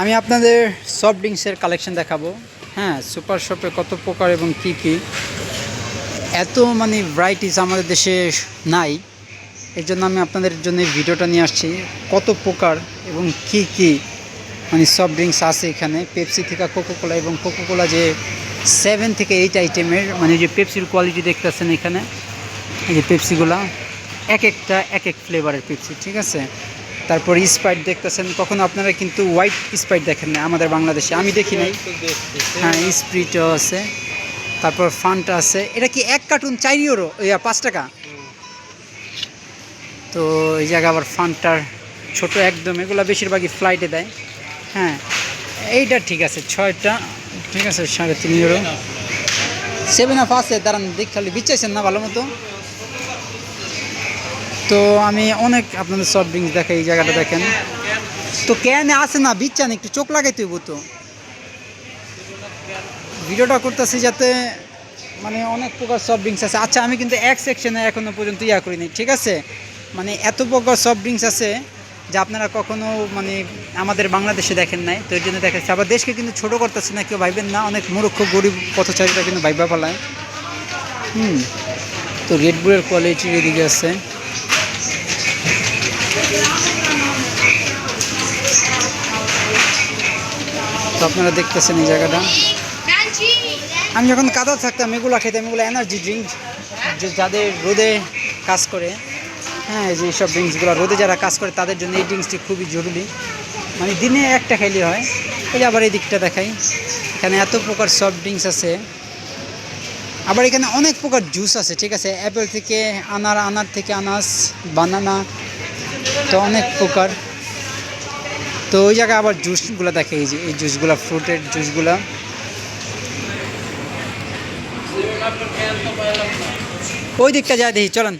আমি আপনাদের soft ড্রিঙ্কসের collection দেখাবো। হ্যাঁ সুপার শপে কত প্রকার এবং কি কি? এত মানে ভ্যারাইটিস আমাদের দেশে নাই। এর জন্য আমি আপনাদের জন্য ভিডিওটা নিয়ে আসছি। কত প্রকার এবং কি কি মানে সফট ড্রিঙ্কস আছে এখানে? পেপসি থেকে কোকোকোলা এবং কোকোকোলা যে সেভেন থেকে এইট আইটেমের মানে যে পেপসির কোয়ালিটি দেখতেছেন এখানে, এই যে পেপসিগুলা এক একটা, এক এক ফ্লেভারের পেপসি ঠিক আছে? তারপর স্প্রাইট দেখতেছেন, কখনো আপনারা কিন্তু হোয়াইট স্প্রাইট দেখেন না, আমাদের বাংলাদেশে, আমি দেখি নাই। হ্যাঁ স্প্রিটও আছে, তারপর ফানটা আছে, এটা কি এক কার্টুন চার ইউরো? পাঁচ টাকা। তো এই জায়গা আবার ফানটার ছোট একদম, এগুলো বেশিরভাগই ফ্লাইটে দেয়। হ্যাঁ এইটা ঠিক আছে, ছয়টা, ঠিক আছে, সাড়ে তিন ইউরো। সেভেন আপ আছে দাঁড়ান, দেখ খালি বিচ্ছাইছেন না ভালো মতো? তো আমি অনেক আপনাদের সফট ড্রিঙ্কস দেখাই, এই জায়গাটা দেখেন। তো ক্যানে আসে না, বিচ্ছান, একটু চোখ লাগাইতে হইব তো। ভিডিওটা করতেছি যাতে মানে অনেক প্রকার সফট ড্রিঙ্কস আছে। আচ্ছা আমি কিন্তু এক সেকশনে এখনও পর্যন্ত ইয়া করিনি, ঠিক আছে? মানে এত প্রকার সফট ড্রিঙ্কস আছে যা আপনারা কখনো মানে আমাদের বাংলাদেশে দেখেন নাই। তো এর জন্য দেখাচ্ছে। আবার দেশকে কিন্তু ছোটো করতেছে না, কেউ ভাইবেন না। অনেক মূর্খ, গরিব পথচারীরা কিন্তু ভাইবা ফেলায় হুম। তো রেড বুলের কোয়ালিটির এদিকে আছে। আপনারা দেখতেছেন এই জায়গাটা। আমি যখন কাদা থাকতাম এগুলো খেতাম এগুলো এনার্জি ড্রিঙ্ক যে যাদের রোদে কাজ করে হ্যাঁ যে সব ড্রিঙ্কসগুলো রোদে যারা কাজ করে তাদের জন্য এই ড্রিঙ্কসটি খুবই জরুরি। মানে দিনে একটা খাইলে হয় এই যে আবার এই দিকটা দেখাই। এখানে এত প্রকার সফট ড্রিঙ্কস আছে। আবার এখানে অনেক প্রকার জুস আছে ঠিক আছে? অ্যাপেল থেকে আনার আনার থেকে আনাস বানানা তো অনেক প্রকার। তো ওই জায়গায় আবার জুসগুলো দেখে, এই যে, এই জুসগুলো, ফ্রুটের জুসগুলো। ওই দিকটা যায় দেখি, চলেন।